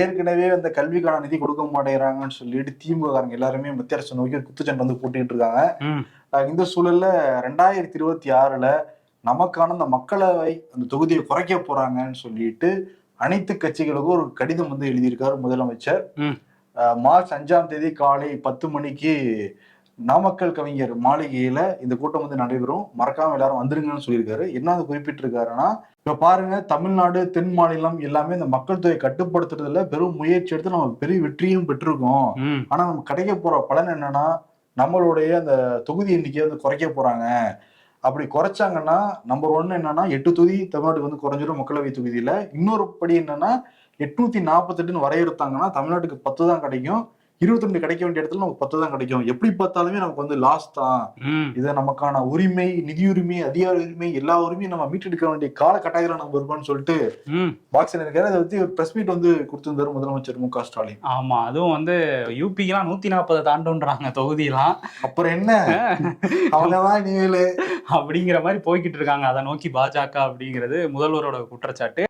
ஏற்கனவே அந்த கல்விக்கான நிதி கொடுக்க மாட்டேங்கிறாங்கன்னு சொல்லிட்டு திமுககாரங்க எல்லாருமே மத்திய அரசு நோக்கி ஒரு குத்துச்சண்டை வந்து போட்டுக்கிட்டு இருக்காங்க. இந்த சூழல்ல ரெண்டாயிரத்தி இருபத்தி ஆறுல நமக்கான அந்த மக்களவை அந்த தொகுதியை குறைக்க போறாங்கன்னு சொல்லிட்டு அனைத்து கட்சிகளுக்கும் ஒரு கடிதம் வந்து எழுதியிருக்காரு முதலமைச்சர். மார்ச் அஞ்சாம் தேதி காலை பத்து மணிக்கு நாமக்கல் கவிஞர் மாளிகையில இந்த கூட்டம் வந்து நடைபெறும். மறக்காம எல்லாரும் வந்துருங்கன்னு சொல்லியிருக்காரு. என்ன அது குறிப்பிட்டிருக்காருன்னா இப்ப பாருங்க தமிழ்நாடு தென் மாநிலம் எல்லாமே இந்த மக்கள் தொகை கட்டுப்படுத்துறதுல பெரும் முயற்சி எடுத்து நம்ம பெரிய வெற்றியும் பெற்றிருக்கோம். ஆனா நம்ம கிடைக்க போற பலன் என்னன்னா நம்மளுடைய அந்த தொகுதி எண்ணிக்கையை வந்து குறைக்க போறாங்க. அப்படி குறைச்சாங்கன்னா நம்பர் ஒன் என்னன்னா எட்டு தொகுதி தமிழ்நாட்டுக்கு வந்து குறைஞ்சிரும் மக்களவை தொகுதியில. இன்னொரு படி என்னன்னா எட்நூத்தி நாற்பத்தெட்டுன்னு வரையறுத்தாங்கன்னா தமிழ்நாட்டுக்கு பத்து தான் கிடைக்கும். இருபத்தி ரெண்டு கிடைக்க வேண்டிய இடத்துல நமக்கு பத்து தான் கிடைக்கும். எப்படி பார்த்தாலுமே நமக்கு வந்து லாஸ் தான். இது நமக்கான உரிமை நிதி உரிமை அதிகார உரிமை எல்லா உரிமையும் நம்ம மீட்டெடுக்க வேண்டிய கால கட்டாயத்தில் நம்ம இருக்கோம்னு சொல்லிட்டு ம். பாக்ஸில் இருக்காரு அதை பத்தி பிரஸ் மீட் வந்து கொடுத்திருந்தாரு முதலமைச்சர் மு க ஸ்டாலின். ஆமா அதுவும் வந்து யூபிக்கெல்லாம் நூத்தி நாற்பதை தாண்டுன்றாங்க தொகுதியெல்லாம். அப்புறம் என்ன? அவங்கதான் இனிமேலு. அப்படிங்கிற மாதிரி போய்கிட்டு இருக்காங்க. அதை நோக்கி பாஜக அப்படிங்கிறது முதல்வரோட குற்றச்சாட்டு.